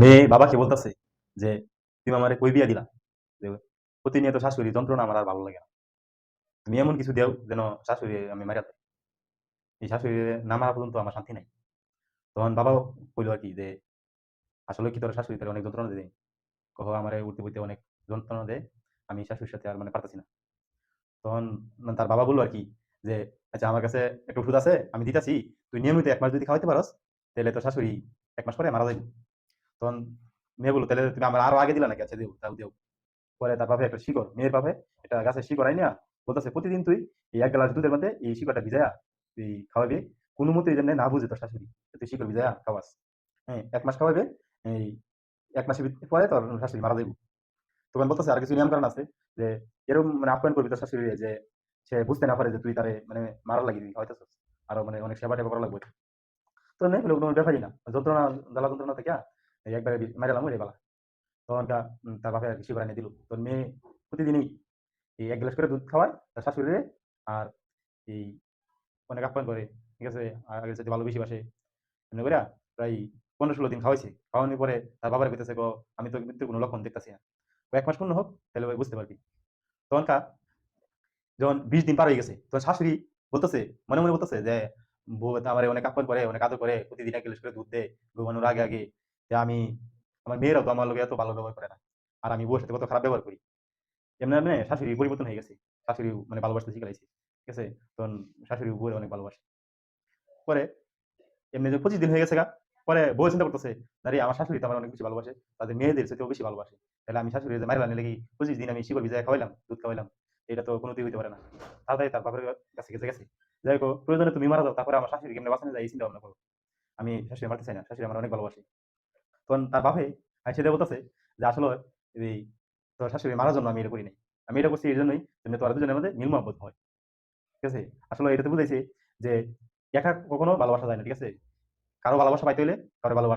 মেয়ে বাবাকে বলতেছে যে, তুমি আমারে কই বিয়া দিলা? যে, প্রতিনিয়ত শাশুড়ি যন্ত্রণা আমার আর ভালো লাগে না। তুমি এমন কিছু দেও যেন শাশুড়ি আমি মারা দেয় এই শাশুড়ি না মারা পর্যন্ত আমার শান্তি নাই। তখন বাবাও কইল আর কি যে, আসলে কি তোর শাশুড়ি তোর অনেক যন্ত্রণা দেয়? কহ, আমার উঠতে বইতে অনেক যন্ত্রণা দেয়। আমি শাশুড়ির সাথে আর মানে পারতাছি না। তখন তার বাবা বলল আর কি যে আচ্ছা আমার কাছে একটা ওষুধ আছে, আমি দিতাছি। তুই নিয়মিত এক মাস যদি খাওয়াইতে পারস, তাহলে তোর শাশুড়ি এক মাস পরে মারা যাবে তখন মেয়ে বলল, তাহলে তুমি আমার আরও আগে দিলা নাকি? আচ্ছা দেও তাও দেও পরে তার বাপে একটা শিকড়, মেয়ের বাপে এটা গাছের শিকড় আই না বলতেছে, প্রতিদিন তুই এই এক গ্লাস দুধের মধ্যে এই শিকড়টা ভিজায়া তুই খাওয়াবি, কোনো মতে জন্য না বুঝে তোর শাশুড়ি তুই শিকড় ভিজায়া খাওয়াস। হ্যাঁ এক মাস খাওয়াবে, এই এক মাসের পরে তোর শাশুড়ি মারা যাবে তখন বলতেছে, আর কিছু নিয়ম কারণ আছে যে এরকম মানে আপ্যায়ন করবি তোর শাশুড়ি যে সে বুঝতে না পারে যে তুই তারে মানে মারা লাগি দিবি, হয়তো আরও মানে অনেক সেবা টেবা করা লাগবে। তো নেই কোনো ব্যাপারই না, যন্ত্রণা, জ্বালা যন্ত্রণা থেকে এই একবারে মেরালাম ওই বেলা। তখন তা তার বাপে করে এনে দিল। তোর মেয়ে প্রতিদিনই এই এক গ্লাস করে দুধ খাওয়ায়, তার শাশুড়ি আর এই অনেক আপ্যায়ন করে, ঠিক আছে? আর আগের সাথে ভালো বেশি বাসে। এমনি করে প্রায় পনেরো ষোলো দিন খাওয়াইছে। খাওয়ানোর পরে তার বাবার কইতেছে, গো, আমি তো মৃত্যুর কোনো লক্ষণ দেখতেছি না। এক মাস পূর্ণ হোক, তাহলে ওই বুঝতে পারবি। তখন কা, যখন বিশ দিন পার হয়ে গেছে, তখন শাশুড়ি বলতেছে, মনে মনে বলতেছে যে, বউ, তো আমার অনেক আপ্যায়ন করে, অনেক আদর করে, প্রতিদিন এক গ্লাস করে দুধ দেয় ঘুমানোর আগে আগে যে আমি আমার মেয়েরাও তো আমার লোকে এত ভালো ব্যবহার করে না। আর আমি বউয়ের সাথে কত খারাপ ব্যবহার করি। এমনি এমনি শাশুড়ি পরিবর্তন হয়ে গেছে। শাশুড়ি মানে ভালোবাসতে শিখে লাইছে ঠিক আছে? তখন শাশুড়ি বউয়ের অনেক ভালোবাসে। পরে এমনি যে পঁচিশ দিন হয়ে গেছে গা, পরে বউ চিন্তা করতেছে, আরে, আমার শাশুড়ি তো আমার অনেক বেশি ভালোবাসে। তাদের মেয়েদের সাথেও বেশি ভালোবাসে। তাহলে আমি শাশুড়ি যে মারিলাম লেগে, পঁচিশ দিন আমি শিকড় ভিজায় খাওয়াইলাম, দুধ খাওয়াইলাম, এটা তো কোনোদিন হইতে পারে না। তাড়াতাড়ি তার বাপের কাছে গেছে গেছে। যাই হোক, প্রয়োজনে তুমি মারা যাও, তারপরে আমার শাশুড়ি কেমনে বাঁচানো যায় এই চিন্তা ভাবনা করো। আমি শাশুড়ি মারতে চাই না, শাশুড়ি আমার অনেক ভালোবাসে। তখন তার বাপে দিয়ে বলতেছে যে, আসলে এই তোর শাশুড়ি মারার জন্য আমি এটা করি নাই আমি এটা করছি এই জন্যই তুমি তোরা দুজনের মধ্যে মিল মহব্বত হয়। ঠিক আছে? আসলে এটাতে বুঝেছি যে, একা কখনো ভালোবাসা যায় না, ঠিক আছে? কারও ভালোবাসা পাইতে হলে কারও ভালোবাসা